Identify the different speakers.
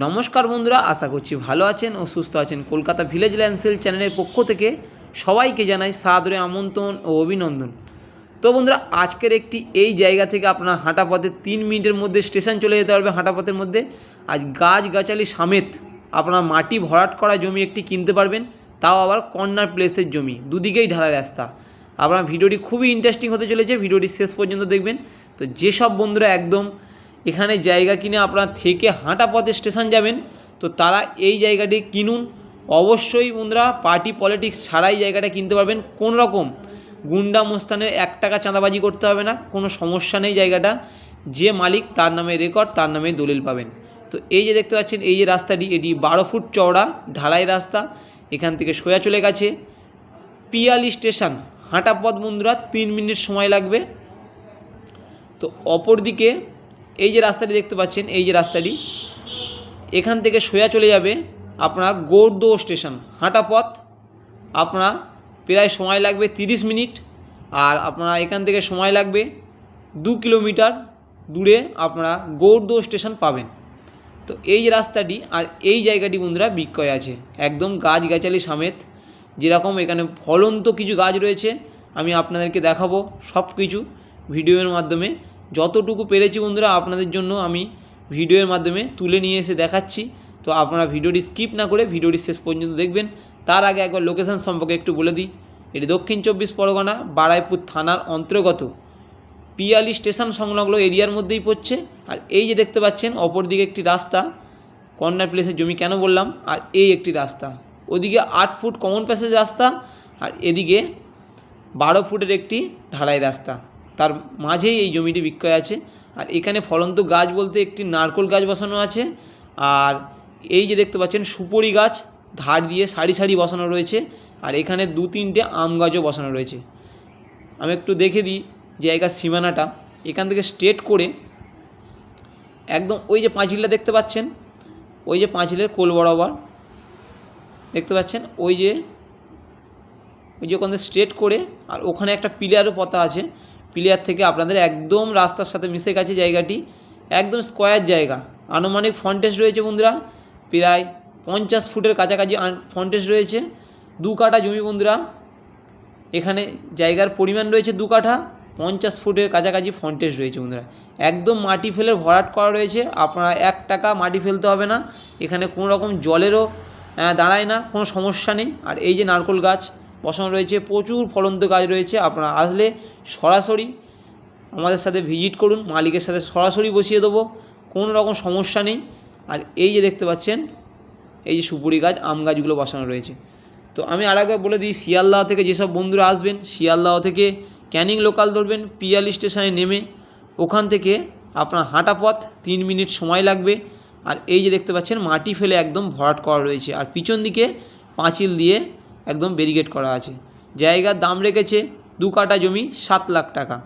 Speaker 1: নমস্কার বন্ধুরা, আশা করছি ভালো আছেন ও সুস্থ আছেন। কলকাতা ভিলেজ ল্যান্ডসেল চ্যানেলের পক্ষ থেকে সবাইকে জানাই সাদরে আমন্ত্রণ ও অভিনন্দন। তো বন্ধুরা, আজকের একটি এই জায়গা থেকে আপনার হাঁটা পথে তিন মিনিটের মধ্যে স্টেশন চলে যেতে পারবে হাঁটা পথের মধ্যে। আজ গাছ গাছালি সমেত আপনার মাটি ভরাট করা জমি একটি কিনতে পারবেন, তাও আবার কর্নার প্লেসের জমি, দুদিকেই ঢালা রাস্তা। আপনার ভিডিওটি খুবই ইন্টারেস্টিং হতে চলেছে, ভিডিওটি শেষ পর্যন্ত দেখবেন। তো যেসব বন্ধুরা একদম এখানে জায়গা কিনে আপনার থেকে হাঁটা পথে স্টেশন যাবেন। তো তারা এই জায়গাটি কিনুন। অবশ্যই বন্ধুরা, পার্টি পলিটিক্স ছাড়াই জায়গাটা কিনতে পারবেন। কোন রকম গুন্ডা মোস্তানের এক টাকা চাঁদাবাজি করতে হবে না। কোনো সমস্যা নেই জায়গাটা। যে মালিক তার নামে রেকর্ড, তার নামে দলিল পাবেন। তো এই যে দেখতে পাচ্ছেন, এই যে রাস্তাটি, এটি বারো ফুট চওড়া, ঢালাই রাস্তা। এখান থেকে সোজা চলে গেছে। পিয়ালি স্টেশন। হাঁটা পথ বন্ধুরা, তিন মিনিট সময় লাগবে। তো অপরদিকে এই যে রাস্তাটি দেখতে পাচ্ছেন, এই যে রাস্তাটি, এখান থেকে সোজা চলে যাবে আপনার গৌরদো স্টেশন। হাঁটা পথ, আপনার প্রায় সময় লাগবে তিরিশ মিনিট, আর আপনারা এখান থেকে সময় লাগবে দু কিলোমিটার দূরে আপনারা গৌরদো স্টেশন পাবেন। তো এই যে রাস্তাটি আর এই জায়গাটি বন্ধুরা বিক্রয় আছে। একদম গাছ গাছালি সমেত, যেরকম এখানে ফলন্ত কিছু গাছ রয়েছে, আমি আপনাদেরকে দেখাবো সব কিছু ভিডিওর মাধ্যমে। যতটুকু পেরেছি বন্ধুরা, আপনাদের জন্য আমি ভিডিওর মাধ্যমে তুলে নিয়ে এসে দেখাচ্ছি। তো আপনারা ভিডিওটি স্কিপ না করে ভিডিওটি শেষ পর্যন্ত দেখবেন। তার আগে একবার লোকেশন সম্পর্কে একটু বলে দিই। এটি দক্ষিণ চব্বিশ পরগনা, বারাইপুর থানার অন্তর্গত। পিয়ালি স্টেশন সংলগ্ন এরিয়ার মধ্যেই পড়ছে। আর এই যে দেখতে পাচ্ছেন, অপরদিকে একটি রাস্তা। কর্নার প্লেসের জমি কেন বললাম? আর এই একটি রাস্তা। ওদিকে আট ফুট কমন প্যাসেজ রাস্তা। আর এদিকে বারো ফুটের একটি ঢালাই রাস্তা। তার মাঝেই এই জমিটি বিক্রয় আছে। আর এখানে ফলন্ত গাছ বলতে একটি নারকোল গাছ বসানো আছে। আর এই যে দেখতে পাচ্ছেন সুপরি গাছ, ধার দিয়ে সারি সারি বসানো রয়েছে। আর এখানে দু তিনটে আম গাছও বসানো রয়েছে। আমি একটু দেখে দিই জায়গার সীমানাটা। এখান থেকে স্ট্রেট করে একদম ওই যে পাঁচিলটা দেখতে পাচ্ছেন, ওই যে পাঁচিলের কোল বরাবর দেখতে পাচ্ছেন, ওই যে ওই যে ওখানে স্ট্রেট করে আর ওখানে একটা পিলারও পতা আছে। পিলার থেকে আপনাদের একদম রাস্তার সাথে মিশে গেছে জায়গাটি, একদম স্কোয়ার জায়গা। আনুমানিক ফন্টেজ রয়েছে বন্ধুরা, প্রায় পঞ্চাশ ফুটের কাছাকাছি ফন্টেজ রয়েছে, দু কাঠা জমি বন্ধুরা। এখানে জায়গার পরিমাণ রয়েছে দু কাঠা, পঞ্চাশ ফুটের কাছাকাছি ফন্টেজ রয়েছে বন্ধুরা। একদম মাটি ফেলে ভরাট করা রয়েছে, আপনারা এক টাকা মাটি ফেলতে হবে না, এখানে কোনো রকম জলেরও দাঁড়ায় না, কোনো সমস্যা নেই। আর এই যে নারকোল গাছ বসানো রয়েছে, প্রচুর ফলন্ত গাছ রয়েছে, আপনারা আসলে সরাসরি আমাদের সাথে ভিজিট করুন, মালিকের সাথে সরাসরি বসিয়ে দেবো, কোনো রকম সমস্যা নেই। আর এই যে দেখতে পাচ্ছেন, এই যে সুপুরি গাছ, আম গাছগুলো বসানো রয়েছে। তো আমি আর একবার বলে দিই, শিয়ালদাহ থেকে যেসব বন্ধুরা আসবেন, শিয়ালদাহ থেকে ক্যানিং লোকাল ধরবেন, পিয়ালি স্টেশনে নেমে ওখান থেকে আপনার হাঁটা পথ, তিন মিনিট সময় লাগবে। আর এই যে দেখতে পাচ্ছেন, মাটি ফেলে একদম ভরাট করা রয়েছে। আর পিছন দিকে পাঁচিল দিয়ে একদম ব্যারিকেড করা আছে। জায়গার দাম রেখেছে দু কাটা জমি সাত লাখ টাকা।